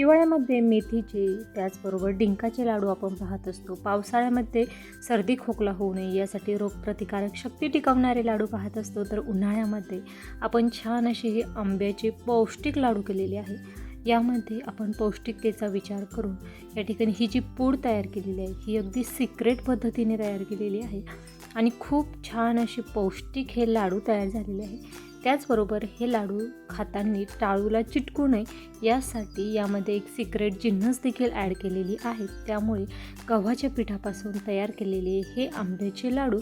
हिवाळ्यामध्ये मेथीचे त्याचबरोबर डिंकाचे लाडू आपण पाहत असतो. पावसाळ्यामध्ये सर्दी खोकला होऊ नये यासाठी रोगप्रतिकारक शक्ती टिकवणारे लाडू पाहत असतो. तर उन्हाळ्यामध्ये आपण छान अशी ही आंब्याचे पौष्टिक लाडू केलेले आहे. यामध्ये आपण पौष्टिकतेचा विचार करून या ठिकाणी ही जी पूड तयार केलेली आहे ही अगदी सिक्रेट पद्धतीने तयार केलेली आहे. आणि खूप छान अशी पौष्टिक हे लाडू तयार झालेले आहे. त्याचबरोबर हे लाडू खाताना टाळूला चिटकू नये यासाठी यामध्ये एक सिक्रेट जिन्नस देखील ॲड केलेली आहे. त्यामुळे गव्हाच्या पिठापासून तयार केलेले हे आंब्याचे लाडू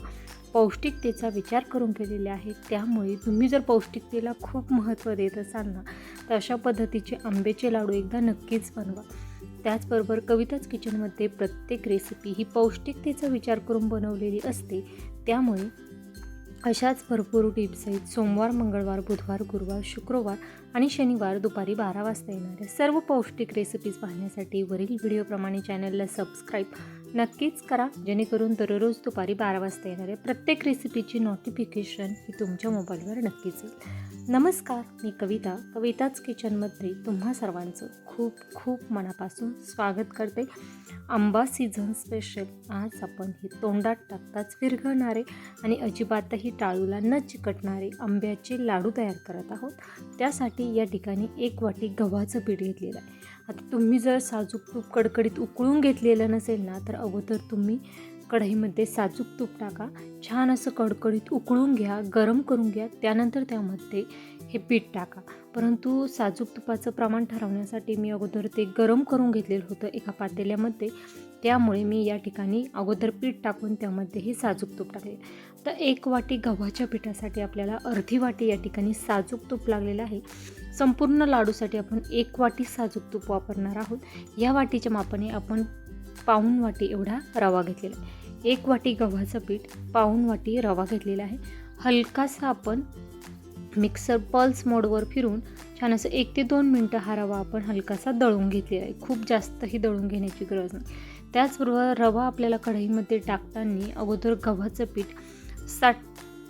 पौष्टिकतेचा विचार करून केलेले आहे त्यामुळे तुम्ही जर पौष्टिकतेला खूप महत्त्व देत असाल ना तर अशा पद्धतीचे आंब्याचे लाडू एकदा नक्कीच बनवा. त्याचबरोबर कविताच किचनमध्ये प्रत्येक रेसिपी ही पौष्टिकतेचा विचार करून बनवलेली असते. त्यामुळे अशाच भरपूर टिप्स आहेत. सोमवार मंगळवार बुधवार गुरुवार शुक्रवार आणि शनिवार दुपारी बारा वाजता येणाऱ्या सर्व पौष्टिक रेसिपीज पाहण्यासाठी वरील व्हिडिओप्रमाणे चॅनलला सबस्क्राईब नक्कीच करा जेणेकरून दररोज दुपारी बारा वाजता येणाऱ्या प्रत्येक रेसिपीची नोटिफिकेशन ही तुमच्या मोबाईलवर नक्कीच येईल. नमस्कार मी कविता. कविताच किचनमध्ये तुम्हा सर्वांचं खूप खूप मनापासून स्वागत करते. आंबा सीझन स्पेशल आज आपण हे तोंडात टाकताच विरघळणारे आणि अजिबातही टाळूला न चिकटणारे आंब्याचे लाडू तयार करत आहोत. त्यासाठी या ठिकाणी एक वाटी गव्हाचं पीठ घेतलेलं आहे. आता तुम्ही जर साजूक तूप कडकडीत उकळून घेतलेलं नसेल ना तर अगोदर तुम्ही कढईमध्ये साजूक तूप टाका. छान असं कडकडीत उकळून घ्या गरम करून घ्या. त्यानंतर त्यामध्ये हे पीठ टाका. परंतु साजूक तुपाचं प्रमाण ठरवण्यासाठी मी अगोदर ते गरम करून घेतलेलं होतं एका पातेल्यामध्ये. त्यामुळे मी या ठिकाणी अगोदर पीठ टाकून त्यामध्ये हे साजूक तूप टाकले. तर एक वाटी गव्हाच्या पिठासाठी आपल्याला अर्धी वाटी या ठिकाणी साजूक तूप लागलेलं आहे. संपूर्ण लाडूसाठी आपण एक वाटी साजूक तूप वापरणार आहोत. या वाटीच्या मापाने आपण पाऊण वाटी एवढा रवा घेतलेला आहे. एक वाटी गव्हाचं पीठ पाऊण वाटी रवा घेतलेला आहे. हलकासा आपण मिक्सर पल्स मोडवर फिरून छान असं एक ते दोन मिनटं हा रवा आपण हलकासा दळून घेतलेला आहे. खूप जास्तही दळून घेण्याची गरज नाही. त्याचबरोबर रवा आपल्याला कढईमध्ये टाकताना अगोदर गव्हाचं पीठ साठ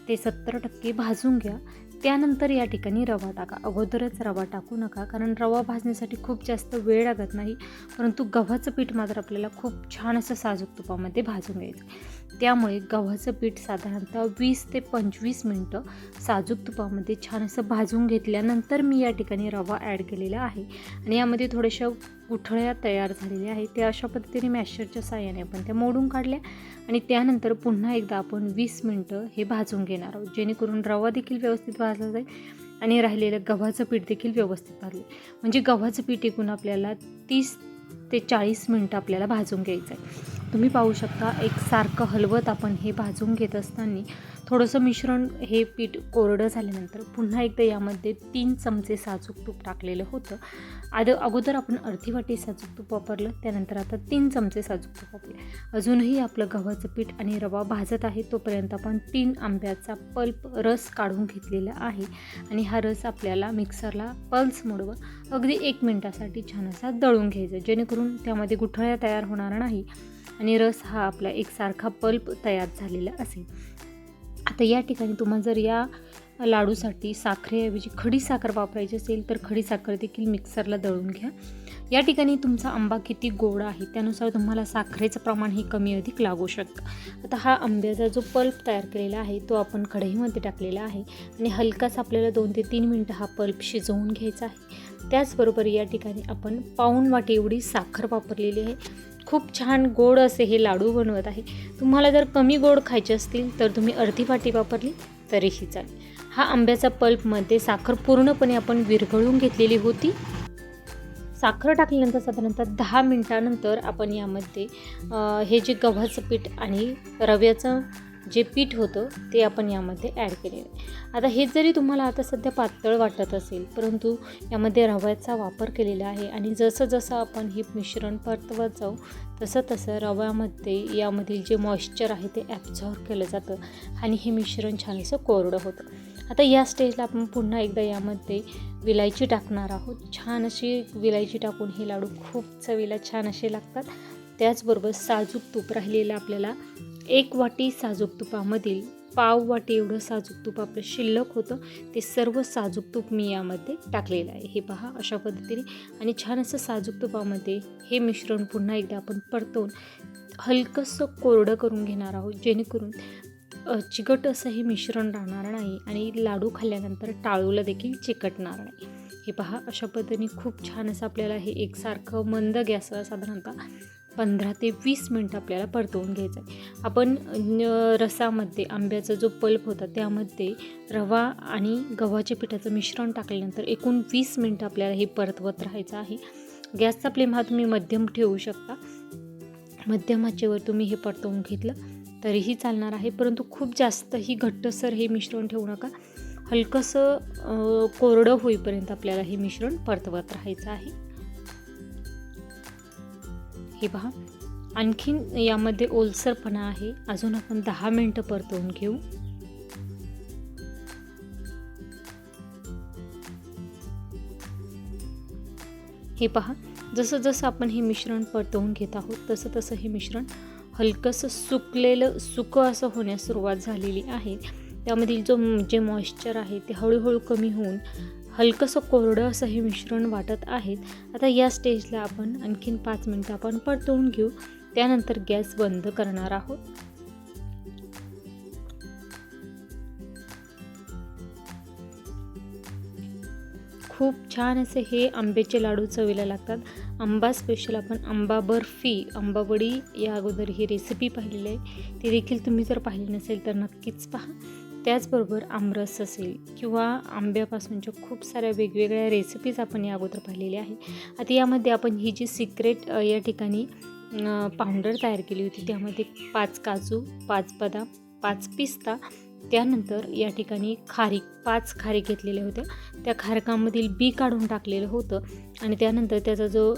ते सत्तर टक्के भाजून घ्या. त्यानंतर या ठिकाणी रवा टाका. अगोदरच रवा टाकू नका कारण रवा भाजण्यासाठी खूप जास्त वेळ लागत नाही परंतु गव्हाचं पीठ मात्र आपल्याला खूप छान असं साजूक तुपामध्ये भाजून घ्यायचं त्यामुळे गव्हाचं पीठ साधारणतः वीस ते पंचवीस मिनटं साजूक तुपामध्ये छान असं भाजून घेतल्यानंतर मी या ठिकाणी रवा ॲड केलेला आहे. आणि यामध्ये थोडेशा गुठळ्या तयार झालेल्या आहेत. त्या अशा पद्धतीने मॅशरच्या साह्याने आपण त्या मोडून काढल्या आणि त्यानंतर पुन्हा एकदा आपण वीस मिनटं हे भाजून घेणार आहोत. जेणेकरून रवा देखील व्यवस्थित भाजला जाईल आणि राहिलेलं गव्हाचं पीठ देखील व्यवस्थित भाजले म्हणजे गव्हाचं पीठ एकूण आपल्याला तीस ते चाळीस मिनटं आपल्याला भाजून घ्यायचं आहे. तुम्ही पाहू शकता एक सारखं हलवत आपण हे भाजून घेत असताना थोडंसं मिश्रण हे पीठ कोरडं झाल्यानंतर पुन्हा एकदा यामध्ये तीन चमचे साजूक तूप टाकलेलं होतं. आद अगोदर आपण अर्धी वाटी साजूक तूप वापरलं त्यानंतर आता तीन चमचे साजूक तूप वापरले. अजूनही आपलं गव्हाचं पीठ आणि रवा भाजत आहे तोपर्यंत आपण तीन आंब्याचा पल्प रस काढून घेतलेला आहे आणि हा रस आपल्याला मिक्सरला पल्स मोडवर अगदी एक मिनटासाठी छान असा दळून घ्यायचा जेणेकरून त्यामध्ये गुठळ्या तयार होणार नाही. आणि रस हा आपला एकसारखा पल्प तयार झालेला असेल. आता या ठिकाणी तुम्हाला जर या लाडूसाठी साखरेऐवजी खडी साखर वापरायची असेल तर खडी साखर देखील मिक्सरला दळून घ्या. या ठिकाणी तुमचा आंबा किती गोड आहे त्यानुसार तुम्हाला साखरेचं प्रमाण हे कमी अधिक लागू शकतं. आता हा आंब्याचा जो पल्प तयार केलेला आहे तो आपण कढईमध्ये टाकलेला आहे आणि हलकाच आपल्याला दोन ते तीन मिनटं हा पल्प शिजवून घ्यायचा आहे. त्याचबरोबर या ठिकाणी आपण पाऊण वाटी एवढी साखर वापरलेली आहे. खूप छान गोड असे हे लाडू बनवत आहे. तुम्हाला जर कमी गोड खायचे असतील तर तुम्ही अर्धी वाटी वापरली तरीही चालेल. हा आंब्याचा पल्पमध्ये साखर पूर्णपणे आपण विरघळून घेतलेली होती. साखर टाकल्यानंतर साधारणतः दहा मिनटानंतर आपण यामध्ये हे जे गव्हाचं पीठ आणि रव्याचं जे पीठ होतं ते आपण यामध्ये ॲड केलेलं आहे. आता हे जरी तुम्हाला आता सध्या पातळ वाटत असेल परंतु यामध्ये रव्याचा वापर केलेला आहे आणि जसं जसं आपण हे मिश्रण परतवत जाऊ तसं तसं रव्यामध्ये यामधील जे मॉइश्चर आहे ते ॲब्झॉर्ब केलं जातं आणि हे मिश्रण छान असं कोरडं होतं. आता या स्टेजला आपण पुन्हा एकदा यामध्ये विलायची टाकणार आहोत. छान अशी विलायची टाकून हे लाडू खूप चवीला छान असे लागतात. त्याचबरोबर साजूक तूप राहिलेलं आपल्याला एक वाटी साजूक तुपामधील पाव वाटी एवढं साजूक तूप आपलं शिल्लक होतं. ते सर्व साजूक तूप मी यामध्ये टाकलेलं आहे. हे पहा अशा पद्धतीने. आणि छान असं साजूक तुपामध्ये हे मिश्रण पुन्हा एकदा आपण परतवून हलकंसं कोरडं करून घेणार आहोत. जेणेकरून चिकट असं हे मिश्रण राहणार नाही आणि लाडू खाल्ल्यानंतर टाळूला देखील चिकटणार नाही. हे पहा अशा पद्धतीने खूप छान असं आपल्याला हे एकसारखं मंद गॅसवर साधारणतः पंधरा ते वीस मिनटं आपल्याला परतवून घ्यायचं आहे. आपण रसामध्ये आंब्याचा जो पल्प होता त्यामध्ये रवा आणि गव्हाच्या पिठाचं मिश्रण टाकल्यानंतर एकूण वीस मिनटं आपल्याला हे परतवत राहायचं आहे. गॅसचा फ्लेम हा तुम्ही मध्यम ठेवू शकता. मध्यम आचेवर तुम्ही हे परतवून घेतलं तरीही चालणार आहे. परंतु खूप जास्तही घट्टसर हे मिश्रण ठेवू नका. हलकंसं कोरडं होईपर्यंत आपल्याला हे मिश्रण परतवत राहायचं आहे. हे पहा. आणखीन यामध्ये ओलसरपणा आहे. अजून आपण दहा मिनटं परतवून घेऊ. हे पहा. जसं जसं आपण हे मिश्रण परतवून घेत आहोत तसं तसं हे मिश्रण हलकंसं सुकलेलं सुकं असं होण्यास सुरुवात झालेली आहे. त्यामधील जो जे मॉइश्चर आहे ते हळूहळू कमी होऊन हलकंसं कोरडं असं हे मिश्रण वाटत आहेत. आता या स्टेजला आपण आणखीन पाच मिनटं आपण परतवून घेऊ. त्यानंतर गॅस बंद करणार आहोत. खूप छान असे हे आंब्याचे लाडू चवीला लागतात. आंबा स्पेशल आपण आंबा बर्फी आंबावडी या अगोदर ही रेसिपी पाहिलेली आहे. ती देखील तुम्ही जर पाहिली नसेल तर नक्कीच पहा. त्याचबरोबर आमरस असेल किंवा आंब्यापासूनच्या खूप साऱ्या वेगवेगळ्या रेसिपीज आपण या अगोदर पाहिलेल्या आहे आता यामध्ये आपण ही जी सिक्रेट या ठिकाणी पावडर तयार केली होती त्यामध्ये पाच काजू पाच बदाम पाच पिस्ता त्यानंतर या ठिकाणी खारीक पाच खारीक घेतलेल्या होत्या. त्या खारकामधील बी काढून टाकलेलं होतं आणि त्यानंतर त्याचा जो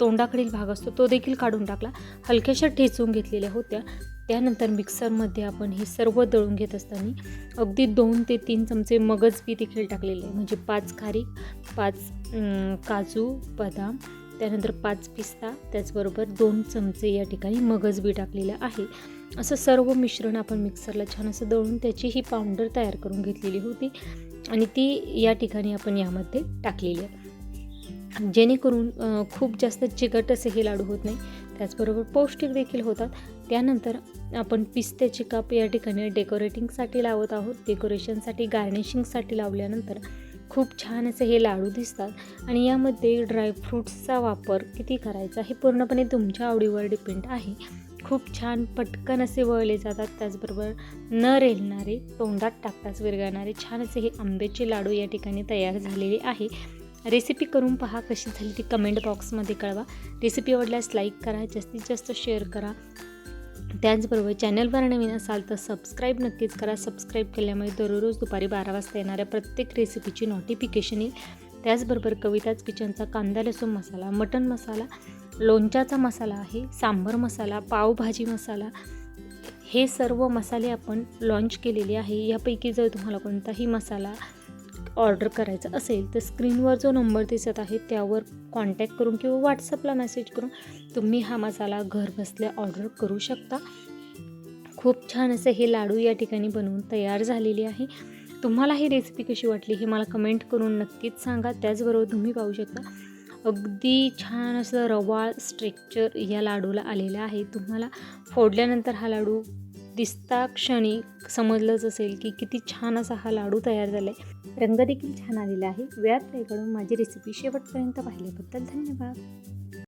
तोंडाकडील भाग असतो तो देखील काढून टाकला. हलक्याशा ठेचून घेतलेल्या होत्या. त्यानंतर मिक्सरमध्ये आपण हे सर्व दळून घेत असताना अगदी दोन ते तीन चमचे मगज बी देखील टाकलेले आहे. म्हणजे पाच खारीक पाच काजू बदाम त्यानंतर पाच पिस्ता त्याचबरोबर दोन चमचे या ठिकाणी मगज बी टाकलेलं आहे. असं सर्व मिश्रण आपण मिक्सरला छान असं दळून त्याची ही पावडर तयार करून घेतलेली होती आणि ती या ठिकाणी आपण यामध्ये टाकलेली आहे. जेणेकरून खूप जास्त चिकट असे हे लाडू होत नाही. त्याचबरोबर पौष्टिक देखील होतात. त्यानंतर आपण पिस्त्याचे काप या ठिकाणी डेकोरेटिंगसाठी लावत आहोत. डेकोरेशनसाठी गार्निशिंगसाठी लावल्यानंतर खूप छान असे हे लाडू दिसतात. आणि यामध्ये ड्रायफ्रूट्सचा वापर किती करायचा हे पूर्णपणे तुमच्या आवडीवर डिपेंड आहे. खूप छान पटकन असे वळले जातात. त्याचबरोबर न रेलणारे तोंडात टाकताच विरघळणारे छान असे हे आंब्याचे लाडू या ठिकाणी तयार झालेले आहे. रेसिपी करून पहा कशी झाली ती कमेंट बॉक्समध्ये कळवा. रेसिपी आवडल्यास लाईक करा जास्तीत जास्त शेअर करा. त्याचबरोबर चॅनलवर नवीन असाल तर सबस्क्राईब नक्कीच करा. सबस्क्राईब केल्यामुळे दररोज दुपारी बारा वाजता येणाऱ्या प्रत्येक रेसिपीची नोटिफिकेशन येईल. त्याचबरोबर कविताच किचनचा कांदा लसूण मसाला मटन मसाला लोणच्याचा मसाला आहे सांबर मसाला पावभाजी मसाला हे सर्व मसाले आपण लॉन्च केलेले आहे. यापैकी जर तुम्हाला कोणताही मसाला ऑर्डर करायचं असेल तर स्क्रीनवर जो नंबर दिसत आहे त्यावर कॉन्टॅक्ट करून किंवा व्हॉट्सअपला मेसेज करून तुम्ही हा मसाला घर बसल्या ऑर्डर करू शकता. खूप छान असे हे लाडू या ठिकाणी बनवून तयार झालेले आहे. तुम्हाला ही रेसिपी कशी वाटली हे मला कमेंट करून नक्कीच सांगा. त्याचबरोबर तुम्ही पाहू शकता अगदी छान असं रवाळ स्ट्रेक्चर या लाडूला आलेलं आहे. तुम्हाला फोडल्यानंतर हा लाडू दिसता क्षणी समजलंच असेल की किती छान असा हा लाडू तयार झाला आहे रंग देखील छान आलेला आहे. वेळात काढून माझी रेसिपी शेवटपर्यंत पाहिल्याबद्दल धन्यवाद.